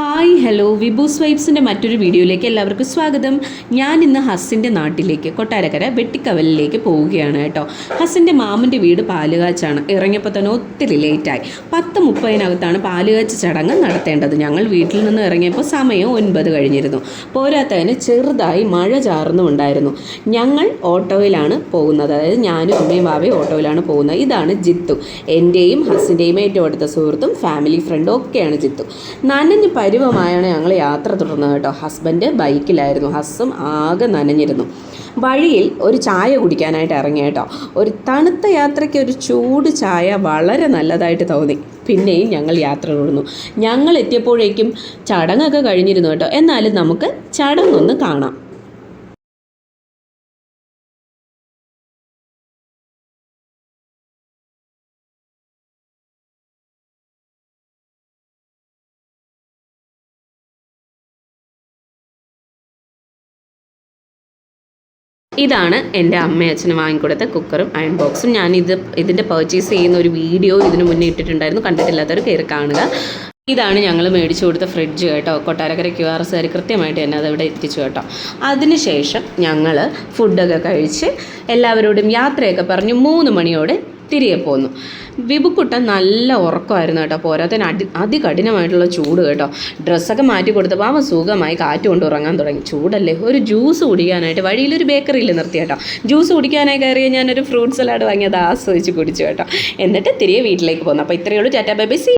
Hi hello. വിബൂസ് വൈബ്സിന്റെ മറ്റൊരു വീഡിയോയിലേക്ക് എല്ലാവർക്കും സ്വാഗതം. ഞാൻ ഇന്ന് ഹസ്സിന്റെ നാട്ടിലേക്ക് കൊട്ടാരക്കര വെട്ടിക്കവലിലേക്ക് പോവുകയാണ് കേട്ടോ. ഹസ്സിന്റെ മാമന്റെ വീട് പാലുകാച്ചാണ്. ഇറങ്ങിയപ്പോൾ തന്നെ ഒത്തിരി ലേറ്റായി. പത്ത് മുപ്പതിനകത്താണ് പാലുകാച്ച് ചടങ്ങ് നടത്തേണ്ടത്. ഞങ്ങൾ വീട്ടിൽ നിന്ന് ഇറങ്ങിയപ്പോൾ സമയം ഒൻപത് കഴിഞ്ഞിരുന്നു. പോരാത്തതിന് ചെറുതായി മഴ ചാർന്നുണ്ടായിരുന്നു ഞങ്ങൾ ഓട്ടോയിലാണ് പോകുന്നത്. അതായത് ഞാനും അമ്മയും ബാബയും ഓട്ടോയിലാണ് പോകുന്നത്. ഇതാണ് ജിത്തു. എന്റെയും ഹസ്സിന്റെയും ഏറ്റവും അടുത്ത സുഹൃത്തും ഫാമിലി ഫ്രണ്ടും ഒക്കെയാണ് ജിത്തു. നനഞ്ഞ് പരുവമായാണ് ഞങ്ങൾ യാത്ര തുടർന്നത് കേട്ടോ. ഹസ്ബൻഡ് ബൈക്കിലായിരുന്നു. ഹസ്സും ആകെ നനഞ്ഞിരുന്നു. വഴിയിൽ ഒരു ചായ കുടിക്കാനായിട്ട് ഇറങ്ങി കേട്ടോ. ഒരു തണുത്ത യാത്രയ്ക്ക് ഒരു ചൂട് ചായ വളരെ നല്ലതായിട്ട് തോന്നി. പിന്നെയും ഞങ്ങൾ യാത്ര തുടർന്നു. ഞങ്ങൾ എത്തിയപ്പോഴേക്കും ചടങ്ങൊക്കെ കഴിഞ്ഞിരുന്നു കേട്ടോ. എന്നാലും നമുക്ക് ചടങ്ങൊന്ന് കാണാം. ഇതാണ് എന്റെ അമ്മയും അച്ഛനും വാങ്ങിക്കൊടുത്ത കുക്കറും അയൺ ബോക്സും ഞാൻ ഇത് ഇതിന്റെ പർച്ചേസ് ചെയ്യുന്ന ഒരു വീഡിയോ ഇതിന് മുന്നേ ഇട്ടിട്ടുണ്ടായിരുന്നു. കണ്ടിട്ടില്ലാത്തവർ കയറി കാണുക. ഇതാണ് ഞങ്ങൾ മേടിച്ചു കൊടുത്ത ഫ്രിഡ്ജ് കേട്ടോ. കൊട്ടാരക്കര ക്യു ആർ എസ്സുകാർ കൃത്യമായിട്ട് തന്നെ അതവിടെ എത്തിച്ചു കേട്ടോ. അതിനുശേഷം ഞങ്ങൾ ഫുഡൊക്കെ കഴിച്ച് എല്ലാവരോടും യാത്രയൊക്കെ പറഞ്ഞ് മൂന്ന് മണിയോടെ തിരികെ പോന്നു. വിപുക്കുട്ട നല്ല ഉറക്കമായിരുന്നു കേട്ടോ. പോരാത്തതിന് അടി അതികഠിനമായിട്ടുള്ള ചൂട് കേട്ടോ. ഡ്രസ്സൊക്കെ മാറ്റി കൊടുത്തപ്പോൾ അവൻ സുഖമായി കാറ്റ് കൊണ്ട് ഉറങ്ങാൻ തുടങ്ങി. ചൂടല്ലേ? ഒരു ജ്യൂസ് കുടിക്കാനായിട്ട് വഴിയിലൊരു ബേക്കറിയിൽ നിർത്തി കേട്ടോ. ജ്യൂസ് കുടിക്കാനായി കയറിയ ഞാനൊരു ഫ്രൂട്ട് സലാഡ് വാങ്ങി അത് ആസ്വദിച്ച് കുടിച്ചു കേട്ടോ. എന്നിട്ട് തിരികെ വീട്ടിലേക്ക് പോന്നു. അപ്പോൾ ഇത്രയേ ഉള്ളൂ. Tata bye bye C